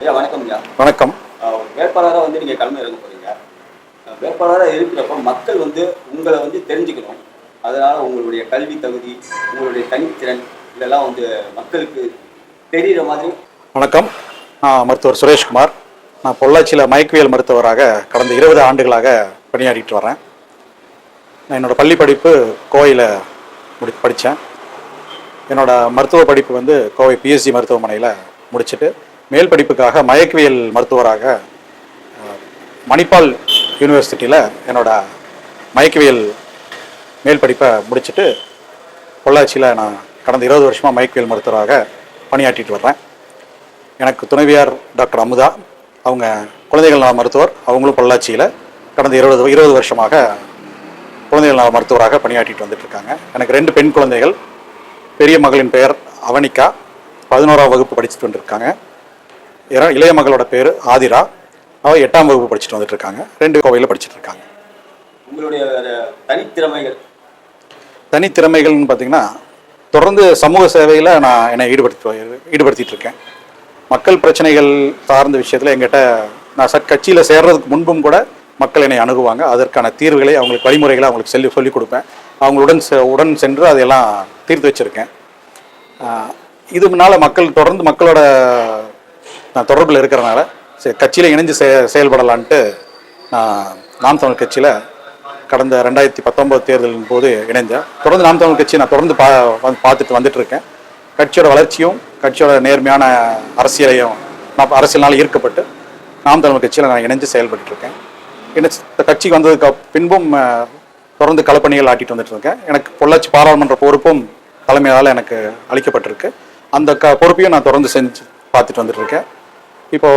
ஐயா வணக்கம் ஐயா. வணக்கம். வேட்பாளராக வந்து நீங்கள் களம் இறங்க போறீங்க. அஹ் வேட்பாளராக இருக்கிறப்ப மக்கள் வந்து உங்களை வந்து தெரிஞ்சுக்கணும். அதனால உங்களுடைய கல்வி தகுதி உங்களுடைய தனித்திறன் இதெல்லாம் வந்து மக்களுக்கு தெரிகிற மாதிரி வணக்கம். நான் மருத்துவர் சுரேஷ்குமார். நான் பொள்ளாச்சியில் மயக்கவியல் மருத்துவராக கடந்த இருபது ஆண்டுகளாக பணியாற்றிட்டு வரேன். நான் என்னோட பள்ளி படிப்பு கோவையில் முடி படித்தேன். என்னோட மருத்துவ படிப்பு வந்து கோவை பிஎஸ்சி மருத்துவமனையில் முடிச்சுட்டு மேல் படிப்புக்காக மயக்கவியல் மருத்துவராக மணிப்பால் யூனிவர்சிட்டியில் என்னோட மயக்கவியல் மேல் படிப்பை முடிச்சுட்டு பொள்ளாச்சியில் நான் கடந்த இருபது வருஷமாக மயக்கவியல் மருத்துவராக பணியாற்றிட்டு வர்றேன். எனக்கு துணைவியார் டாக்டர் அமுதா அவங்க குழந்தைகள் நல மருத்துவர் அவங்களும் பொள்ளாச்சியில் கடந்த இருபது இருபது வருஷமாக குழந்தைகள் நல மருத்துவராக பணியாற்றிட்டு வந்துட்டுருக்காங்க எனக்கு ரெண்டு பெண் குழந்தைகள் பெரிய மகளின் பெயர் அவனிகா பதினோராம் வகுப்பு படிச்சுட்டு வந்துருக்காங்க இளைய மகளோட பேர் ஆதிரா. அவள் எட்டாம் வகுப்பு படிச்சுட்டு வந்துட்டு இருக்காங்க ரெண்டு கோவையில் படிச்சுட்டு இருக்காங்க உங்களுடைய தனித்திறமைகள்? தனித்திறமைகள்னு பார்த்தீங்கன்னா தொடர்ந்து சமூக சேவையில் நான் என்னை ஈடுபடுத்தி ஈடுபடுத்திட்டு இருக்கேன் மக்கள் பிரச்சனைகள் சார்ந்த விஷயத்தில் எங்கிட்ட நான் சட் கட்சியில் சேர்றதுக்கு முன்பும் கூட மக்கள் என்னை அணுகுவாங்க. அதற்கான தீர்வுகளை அவங்களுக்கு வழிமுறைகளை அவங்களுக்கு சொல்லி சொல்லிக் கொடுப்பேன். அவங்களுடன் செ- உடன் சென்று அதையெல்லாம் தீர்த்து வச்சுருக்கேன். இது முன்னால் மக்கள் தொடர்ந்து மக்களோட நான் தொடர்பில் இருக்கிறனால சரி கட்சியில் இணைஞ்சு செ செயல்படலான்ட்டு நான் நாம் தமிழ் கட்சியில் கடந்த ரெண்டாயிரத்தி பத்தொம்போது தேர்தலின் போது இணைந்தேன். தொடர்ந்து நாம் தமிழ் கட்சி நான் தொடர்ந்து பா வந்து பார்த்துட்டு வந்துட்டு இருக்கேன் கட்சியோட வளர்ச்சியும் கட்சியோட நேர்மையான அரசியலையும் நான் அரசியல்னால ஈர்க்கப்பட்டு நாம் தமிழ் கட்சியில் நான் இணைஞ்சு செயல்பட்டு இருக்கேன் இணைச்சு கட்சிக்கு வந்ததுக்கு பின்பும் தொடர்ந்து களப்பணிகள் ஆட்டிட்டு வந்துட்டு இருக்கேன் எனக்கு பொள்ளாச்சி பாராளுமன்ற பொறுப்பும் தலைமையால் எனக்கு அளிக்கப்பட்டிருக்கு. அந்த க பொறுப்பையும் நான் தொடர்ந்து செஞ்சு பார்த்துட்டு வந்துட்டு இருக்கேன் இப்போ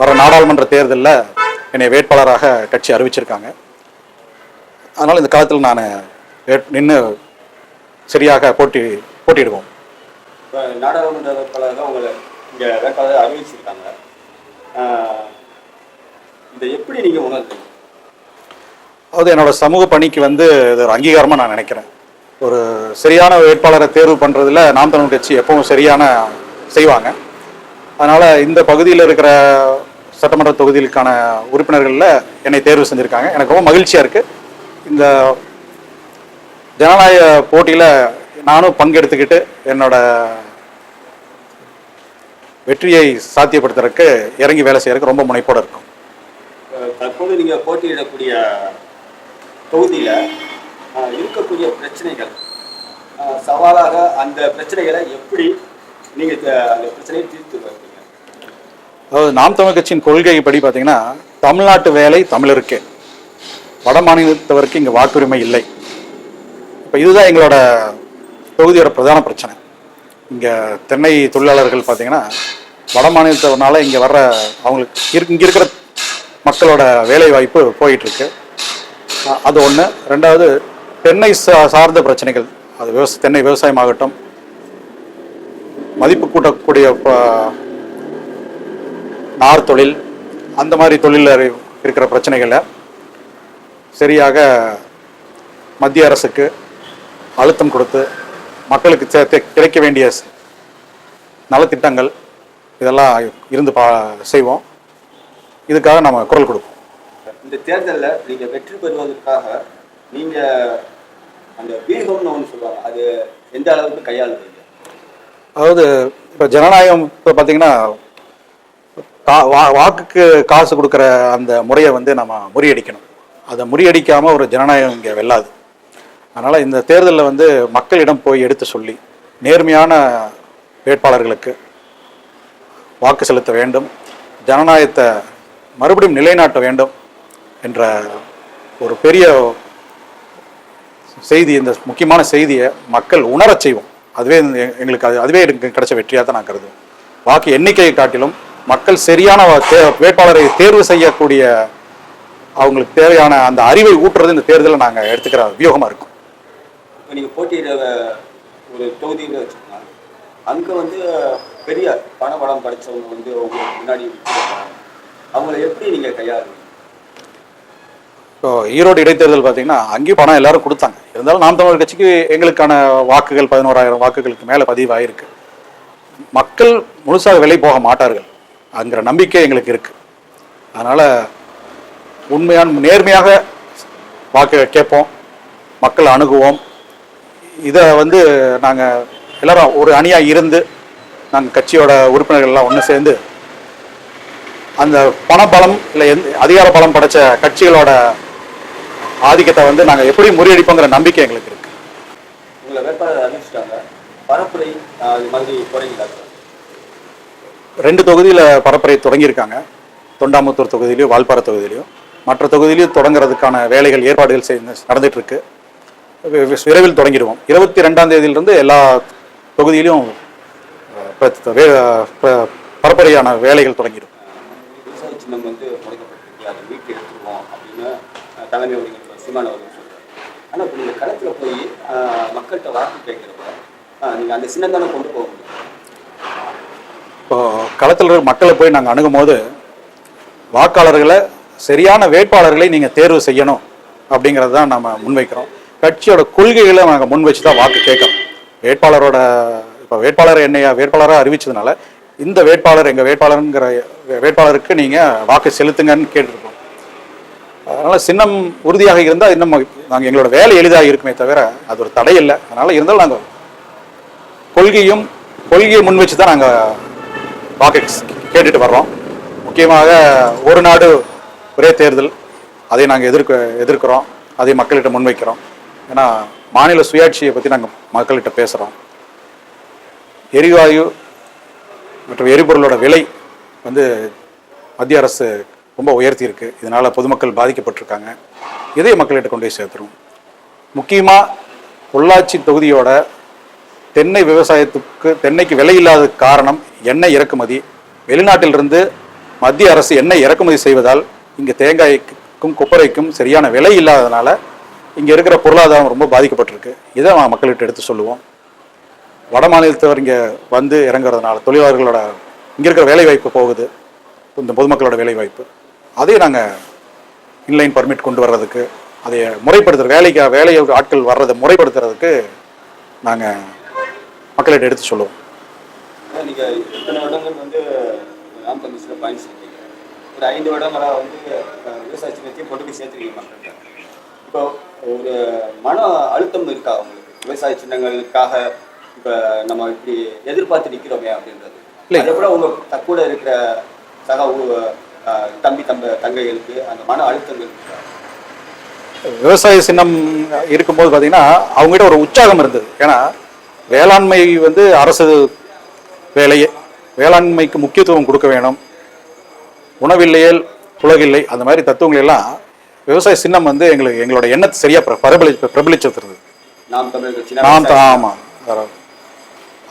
வர நாடாளுமன்ற தேர்தலில் என்னை வேட்பாளராக கட்சி அறிவிச்சிருக்காங்க. அதனால் இந்த காலத்தில் நான் நின்று சரியாக போட்டி போட்டியிடுவோம். நாடாளுமன்ற வேட்பாளராக உங்களை இங்கே வேட்பாளராக அறிவிச்சிருக்காங்க. இதை எப்படி நீங்கள் உணர்ந்தீங்க அது என்னோட சமூக பணிக்கு வந்து இது ஒரு அங்கீகாரமாக நான் நினைக்கிறேன். ஒரு சரியான வேட்பாளரை தேர்வு பண்ணுறதுல நாம் தமிழ் கட்சி எப்பவும் சரியான செய்வாங்க. அதனால் இந்த பகுதியில் இருக்கிற சட்டமன்ற தொகுதிகளுக்கான உறுப்பினர்களில் என்னை தேர்வு செஞ்சுருக்காங்க. எனக்கு ரொம்ப மகிழ்ச்சியாக இருக்குது இந்த ஜனநாயக போட்டியில் நானும் பங்கெடுத்துக்கிட்டு என்னோட வெற்றியை சாத்தியப்படுத்துறதுக்கு இறங்கி வேலை செய்யறதுக்கு ரொம்ப முனைப்போடு இருக்கும். தற்போது நீங்கள் போட்டியிடக்கூடிய தொகுதியில் இருக்கக்கூடிய பிரச்சனைகள் சவாலாக அந்த பிரச்சனைகளை எப்படி நீங்கள் அந்த பிரச்சனையை தீர்த்து அதாவது நாம் தமிழ் கட்சியின் கொள்கைப்படி பார்த்தீங்கன்னா தமிழ்நாட்டு வேலை தமிழருக்கே. வட மாநிலத்தவருக்கு இங்கே வாக்குரிமை இல்லை. இப்போ இதுதான் எங்களோட தொகுதியோட பிரதான பிரச்சனை. இங்கே தென்னை தொழிலாளர்கள் பார்த்தீங்கன்னா வட மாநிலத்தவர்னால இங்கே வர்ற அவங்களுக்கு இங்கே இருக்கிற மக்களோட வேலை வாய்ப்பு போயிட்டுருக்கு. அது ஒன்று ரெண்டாவது தென்னை சா- சார்ந்த பிரச்சனைகள். அது விவச தென்னை விவசாயமாகட்டும் மதிப்பு கூட்டக்கூடிய ப- நார் தொழில் அந்த மாதிரி தொழிலில் இருக்கிற பிரச்சனைகளை சரியாக மத்திய அரசுக்கு அழுத்தம் கொடுத்து மக்களுக்கு கிடைக்க வேண்டிய நலத்திட்டங்கள் இதெல்லாம் இருந்து பா செய்வோம். இதுக்காக நம்ம குரல் கொடுப்போம். இந்த தேர்தலில் நீங்கள் வெற்றி பெறுவதற்காக நீங்கள் அந்த வியூகம்னு ஒன்று சொல்லுவாங்க அது எந்த அளவுக்கு கையாளுவீங்க? அதாவது இப்போ ஜனநாயகம் இப்போ பார்த்தீங்கன்னா வாக்குக்கு காசு கொடுக்குற அந்த முறையை வந்து நம்ம முறியடிக்கணும். அதை முறியடிக்காமல் ஒரு ஜனநாயகம் இங்கே வெல்லாது. அதனால் இந்த தேர்தலில் வந்து மக்களிடம் போய் எடுத்து சொல்லி நேர்மையான வேட்பாளர்களுக்கு வாக்கு செலுத்த வேண்டும் ஜனநாயகத்தை மறுபடியும் நிலைநாட்ட வேண்டும் என்ற ஒரு பெரிய செய்தி இந்த முக்கியமான செய்தியை மக்கள் உணரச் செய்வோம். அதுவே எங்களுக்கு அது அதுவே எனக்கு கிடைச்ச வெற்றியாக தான் நான் கருதுவேன். வாக்கு எண்ணிக்கையை காட்டிலும் மக்கள் சரியான வேட்பாளரை தேர்வு செய்யக்கூடிய அவங்களுக்கு தேவையான அந்த அறிவை ஊட்டுறது இந்த தேர்தலில் நாங்கள் எடுத்துக்கிற வியூகமாக இருக்கும். நீங்கள் போட்டியிட ஒரு தொகுதியில் வச்சுக்கலாம் அங்கே வந்து பெரிய பணபலம் படித்தவங்க வந்து உங்களுக்கு முன்னாடி. அவங்கள எப்படி நீங்கள் கையாளுவீங்க? இப்போ ஈரோடு இடைத்தேர்தல் பார்த்தீங்கன்னா அங்கேயும் பணம் எல்லாரும் கொடுத்தாங்க. இருந்தாலும் நாம் தமிழர் கட்சிக்கு எங்களுக்கான வாக்குகள் பதினோராயிரம் வாக்குகளுக்கு மேலே பதிவாயிருக்கு. மக்கள் முழுசாக விலை போக மாட்டார்கள். அங்கிற நம்பிக்கை எங்களுக்கு இருக்குது அதனால் உண்மையான நேர்மையாக வாக்கு கேட்போம் மக்கள் அணுகுவோம். இதை வந்து நாங்கள் எல்லாரும் ஒரு அணியாக இருந்து நாங்கள் கட்சியோட உறுப்பினர்கள் எல்லாம் ஒன்று சேர்ந்து அந்த பணபலம் இல்லை எந்த அதிகார பலம் படைச்ச கட்சிகளோட ஆதிக்கத்தை வந்து நாங்கள் எப்படி முறியடிப்போங்கிற நம்பிக்கை எங்களுக்கு இருக்கு. உங்களை வேட்பாளர் அறிவிச்சிட்டாங்க. பரப்புரை இது மாதிரி போறீங்களா ரெண்டு தொகுதியில் பரப்புரை தொடங்கியிருக்காங்க. தொண்டாமுத்தூர் தொகுதியிலையும் வால்பாறை தொகுதியிலையும் மற்ற தொகுதியிலையும் தொடங்குறதுக்கான வேலைகள் ஏற்பாடுகள் செய்து நடந்துட்டு இருக்கு விரைவில் தொடங்கிடுவோம். இருபத்தி ரெண்டாம் தேதியிலிருந்து எல்லா தொகுதியிலும் பரப்புரையான வேலைகள் தொடங்கிடும். மக்கள்கிட்ட வாக்கு கேட்கிறப்ப நீங்கள் அந்த சின்னம் தானே கொண்டு போக முடியும் இப்போது களத்தில் இருக்கிற மக்களை போய் நாங்கள் அணுகும் போது வாக்காளர்களை சரியான வேட்பாளர்களை நீங்கள் தேர்வு செய்யணும் அப்படிங்கிறது தான் நம்ம முன்வைக்கிறோம். கட்சியோட கொள்கைகளை நாங்கள் முன் வச்சு தான் வாக்கு கேட்குறோம். வேட்பாளரோட இப்போ வேட்பாளர் என்னையா வேட்பாளராக அறிவிச்சதுனால இந்த வேட்பாளர் எங்கள் வேட்பாளருங்கிற வேட்பாளருக்கு நீங்கள் வாக்கு செலுத்துங்கன்னு கேட்டிருக்கோம். அதனால் சின்னம் உறுதியாக இருந்தால் இன்னும் நாங்கள் எங்களோட வேலை எளிதாக இருக்குமே தவிர அது ஒரு தடை இல்லை. அதனால் இருந்தாலும் நாங்கள் கொள்கையும் கொள்கையை முன் வச்சு தான் நாங்கள் டாபிக்ஸ் கேட்டுட்டு வர்றோம். முக்கியமாக ஒரு நாடு ஒரே தேர்தல். அதை நாங்கள் எதிர்க்க எதிர்க்கிறோம். அதை மக்கள்கிட்ட முன்வைக்கிறோம். ஏன்னா மாநில சுயாட்சியை பற்றி நாங்கள் மக்கள்கிட்ட பேசுகிறோம் எரிவாயு மற்றும் எரிபொருளோட விலை வந்து மத்திய அரசு ரொம்ப உயர்த்தி இதனால் பொதுமக்கள் பாதிக்கப்பட்டிருக்காங்க. இதை மக்கள்கிட்ட கொண்டு போய் சேர்த்துரும் முக்கியமாக பொள்ளாச்சி தொகுதியோட தென்னை விவசாயத்துக்கு தென்னைக்கு விலை இல்லாத காரணம் எண்ணெய் இறக்குமதி. வெளிநாட்டிலிருந்து மத்திய அரசு எண்ணெய் இறக்குமதி செய்வதால் இங்கே தேங்காய்க்கும் கொப்பரைக்கும் சரியான விலை இல்லாததுனால இங்கே இருக்கிற பொருளாதாரம் ரொம்ப பாதிக்கப்பட்டிருக்கு. இதை நான் மக்கள்கிட்ட எடுத்து சொல்லுவோம். வட மாநிலத்தவர் இங்கே வந்து இறங்குறதுனால தொழிலாளர்களோட இங்கே இருக்கிற வேலைவாய்ப்பு போகுது. இந்த பொதுமக்களோட வேலைவாய்ப்பு அதே அதையும் நாங்கள் இன்லைன் பர்மிட் கொண்டு வர்றதுக்கு அதை முறைப்படுத்துகிற வேலைக்கு வேலை ஆட்கள் வர்றதை முறைப்படுத்துறதுக்கு நாங்கள் மக்கள்கிட்ட எடுத்து சொல்லுவோம். நீங்கள் இத்தனை வருடங்கள் வந்து நாம் கமிஷனில் பயணிச்சிருக்கீங்க ஒரு ஐந்து வருடங்களாக வந்து விவசாய சின்னத்தையும் கொண்டு போய் சேர்த்துருக்கீங்க மக்கள்கிட்ட இப்போ ஒரு மன அழுத்தம் இருக்கா உங்களுக்கு? விவசாய சின்னங்களுக்காக இப்போ நம்ம இப்படி எதிர்பார்த்து நிற்கிறோமே அப்படின்றது. அதே போல உங்க த- கூட இருக்கிற சக தம்பி தம்ப தங்கைகளுக்கு அந்த மன அழுத்தங்கள் இருக்கா? விவசாய சின்னம் இருக்கும்போது பார்த்தீங்கன்னா அவங்ககிட்ட ஒரு உற்சாகம் இருந்தது. ஏன்னா வேளாண்மை வந்து அரசு வேலையே வேளாண்மைக்கு முக்கியத்துவம் கொடுக்க வேணும். உணவில்லையேல் உலகில்லை அந்த மாதிரி தத்துவங்கள் எல்லாம் விவசாய சின்னம் வந்து எங்களுக்கு எங்களோட எண்ணத்தை சரியா பிர- பிரபலி பிரபலிச்சிருந்தது நாம் ஆமாம்.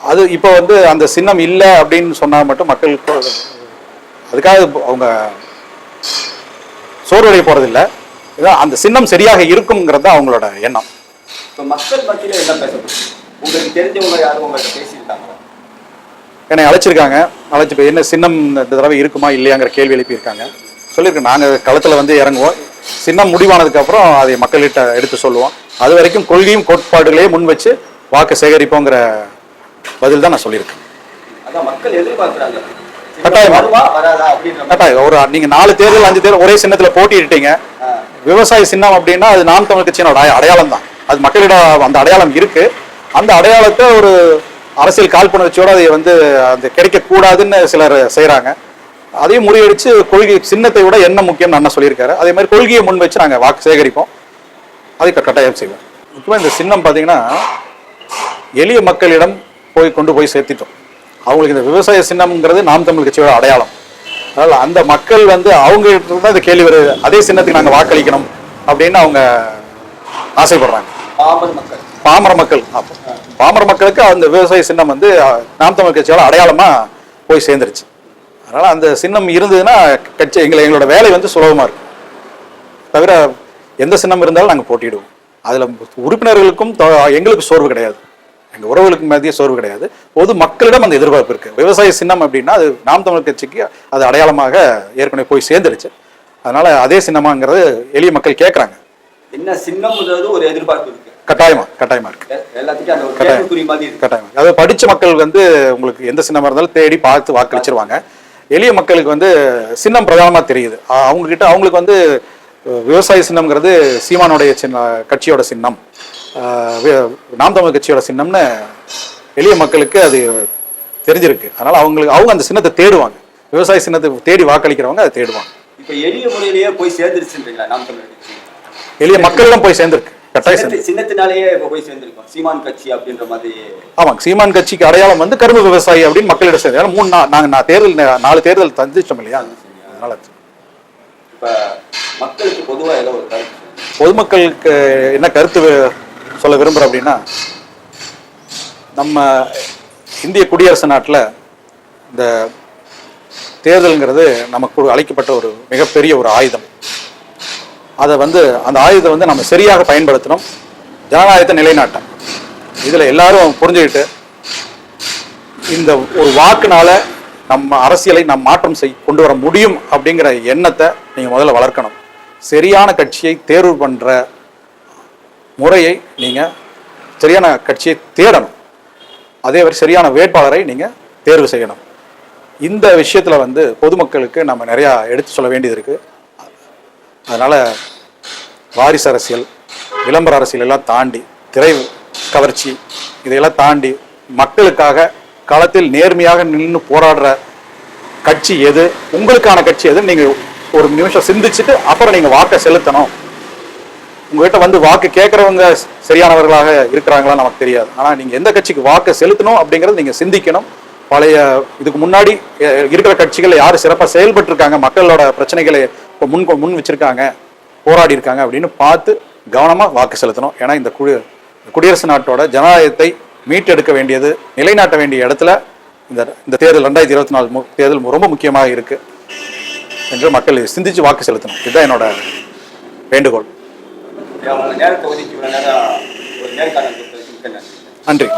அது இப்போ வந்து அந்த சின்னம் இல்லை அப்படின்னு சொன்னால் மட்டும் மக்களுக்கு அதுக்காக அவங்க சோர்வடைய போகிறதில்ல இதான் அந்த சின்னம் சரியாக இருக்குங்கிறது தான் அவங்களோட எண்ணம். இப்போ மக்கள் மத்தியில் என்ன பேசப்படுது உங்களுக்கு தெரிஞ்சவங்க யாரும் உங்கள்கிட்ட பேசியிருக்காங்களா? என்னை அழைச்சிருக்காங்க. அழைச்சி இப்போ என்ன சின்னம் இந்த தடவை இருக்குமா இல்லையாங்கிற கேள்வி எழுப்பியிருக்காங்க. சொல்லியிருக்கேன். நாங்கள் களத்தில் வந்து இறங்குவோம். சின்னம் முடிவானதுக்கப்புறம் அதை மக்கள்கிட்ட எடுத்து சொல்லுவோம். அது வரைக்கும் கொள்கையும் கோட்பாடுகளையும் முன் வச்சு வாக்கு சேகரிப்போங்கிற பதில் தான் நான் சொல்லியிருக்கேன். மக்கள் எதிர்பார்க்குறாங்க. கட்டாயமா. கரெக்டாக ஒரு நீங்கள் நாலு தேர்தல் அஞ்சு தேர்தல் ஒரே சின்னத்தில் போட்டியிட்டீங்க. ஆ. விவசாய சின்னம் அப்படின்னா அது நாம் தமிழ் கட்சியினோட அடைய- அடையாளம் தான். அது மக்களிடம் அந்த அடையாளம் இருக்கு. அந்த அடையாளத்தை ஒரு அரசியல் காழ்ப்புணர்ச்சியோட அதை வந்து அந்த கிடைக்கக்கூடாதுன்னு சிலர் செய்கிறாங்க அதையும் முறியடிச்சு கொள்கை சின்னத்தை விட என்ன முக்கியம் அண்ணா சொல்லியிருக்காரு. அதே மாதிரி கொள்கையை முன் வச்சு நாங்கள் வாக்கு சேகரிப்போம். அதை கட்டாயம் செய்வோம். முக்கியமாக இந்த சின்னம் பார்த்தீங்கன்னா எளிய மக்களிடம் போய் கொண்டு போய் சேர்த்திட்டோம். அவங்களுக்கு இந்த விவசாய சின்னம்ங்கிறது நாம் தமிழ் கட்சியோட அடையாளம். அதனால் அந்த மக்கள் வந்து அவங்க தான் இந்த கேள்வி வருது. அதே சின்னத்துக்கு நாங்கள் வாக்களிக்கணும் அப்படின்னு அவங்க ஆசைப்படுறாங்க. பாமர் மக்கள். பாமர மக்கள். அப்போ பாமர மக்களுக்கு அந்த விவசாய சின்னம் வந்து நாம் தமிழ் கட்சியோட அடையாளமா போய் சேர்ந்துருச்சு. அதனால அந்த சின்னம் இருந்ததுன்னா கட்சி எங்களை எங்களோட வேலை வந்து சுலபமா இருக்கும். தவிர எந்த சின்னம் இருந்தாலும் நாங்கள் போட்டியிடுவோம். அதில் உறுப்பினர்களுக்கும் எங்களுக்கு சோர்வு கிடையாது. எங்கள் உறவுகளுக்கு மத்திய சோர்வு கிடையாது. பொது மக்களிடம் அந்த எதிர்பார்ப்பு இருக்குது விவசாய சின்னம் அப்படின்னா அது நாம் தமிழ் கட்சிக்கு அது அடையாளமாக ஏற்கனவே போய் சேர்ந்துருச்சு. அதனால அதே சின்னமாங்கிறது எளிய மக்கள் கேட்குறாங்க என்ன சின்னம் ஒரு எதிர்பார்ப்பு இருக்கு. கட்டாயமா கட்டாயமா இருக்கு. கட்டாயம். கட்டாயம். அதாவது படிச்ச மக்கள் வந்து உங்களுக்கு எந்த சின்னமா இருந்தாலும் தேடி பார்த்து வாக்களிச்சிருவாங்க. எளிய மக்களுக்கு வந்து சின்னம் பிரதானமாக தெரியுது. அவங்க கிட்ட அவங்களுக்கு வந்து விவசாய சின்னம்ங்கிறது சீமானுடைய சின்ன கட்சியோட சின்னம். நாம் தமிழ் கட்சியோட சின்னம்னு எளிய மக்களுக்கு அது தெரிஞ்சிருக்கு. அதனால அவங்களுக்கு அவங்க அந்த சின்னத்தை தேடுவாங்க. விவசாய சின்னத்தை தேடி வாக்களிக்கிறவங்க அதை தேடுவாங்க. இப்ப எளிய முறையிலேயே போய் சேர்ந்துருச்சுன்றீங்களா நாம் எளிய மக்களிடம் போய் சேர்ந்திருக்கு. கட்டாயம் சின்னத்தினாலேயே போய் சேர்ந்திருக்கோம். சீமான் கட்சி அப்படின்ற மாதிரி. ஆமாங்க. சீமான் கட்சிக்கு அடையாளம் வந்து கரும்பு விவசாயி அப்படின்னு மக்களிடம் சேர்ந்து மூணு நா- நாங்க நான் தேர்தல் நாலு தேர்தல் தந்திச்சோம் இல்லையா? அதனால இப்ப மக்களுக்கு பொதுவா ஏதோ ஒரு கருத்து. பொதுமக்களுக்கு என்ன கருத்து சொல்ல விரும்புகிறேன் அப்படின்னா நம்ம இந்திய குடியரசு நாட்டில் இந்த தேர்தல்ங்கிறது நமக்கு ஒரு அளிக்கப்பட்ட ஒரு மிகப்பெரிய ஒரு ஆயுதம். அதை வந்து அந்த ஆயுதத்தை வந்து நம்ம சரியாக பயன்படுத்தணும். ஜனநாயகத்தை நிலைநாட்டம் இதில் எல்லாரும் புரிஞ்சுக்கிட்டு இந்த ஒரு வாக்குனால நம்ம அரசியலை நம் மாற்றம் செய் கொண்டு வர முடியும் அப்படிங்கிற எண்ணத்தை நீங்கள் முதல்ல வளர்க்கணும். சரியான கட்சியை தேர்வு பண்ணுற முறையை நீங்கள் சரியான கட்சியை தேடணும். அதே மாதிரி சரியான வேட்பாளரை நீங்கள் தேர்வு செய்யணும். இந்த விஷயத்தில் வந்து பொதுமக்களுக்கு நம்ம நிறையா எடுத்து சொல்ல வேண்டியது இருக்குது அதனால் வாரிசு அரசியல் விளம்பர அரசியல் எல்லாம் தாண்டி திரை கவர்ச்சி இதையெல்லாம் தாண்டி மக்களுக்காக களத்தில் நேர்மையாக நின்று போராடுற கட்சி எது உங்களுக்கான கட்சி எது நீங்கள் ஒரு நிமிஷம் சிந்திச்சுட்டு அப்புறம் நீங்கள் வாக்கை செலுத்தணும். உங்ககிட்ட வந்து வாக்கு கேட்குறவங்க சரியானவர்களாக இருக்கிறாங்களா நமக்கு தெரியாது. ஆனால் நீங்கள் எந்த கட்சிக்கு வாக்கை செலுத்தணும் அப்படிங்கிறத நீங்கள் சிந்திக்கணும். பழைய இதுக்கு முன்னாடி இருக்கிற கட்சிகள் யார் சிறப்பாக செயல்பட்டுருக்காங்க மக்களோட பிரச்சனைகளை இப்போ முன் முன் வச்சிருக்காங்க போராடி இருக்காங்க அப்படின்னு பார்த்து கவனமாக வாக்கு செலுத்தணும். ஏன்னா இந்த குடி குடியரசு நாட்டோட ஜனநாயகத்தை மீட்டெடுக்க வேண்டியது நிலைநாட்ட வேண்டிய இடத்துல இந்த இந்த தேர்தல் ரெண்டாயிரத்தி இருபத்தி நாலு தேர்தல் ரொம்ப முக்கியமாக இருக்கு என்று மக்கள் சிந்திச்சு வாக்கு செலுத்தணும். இதுதான் என்னோட வேண்டுகோள். நன்றி.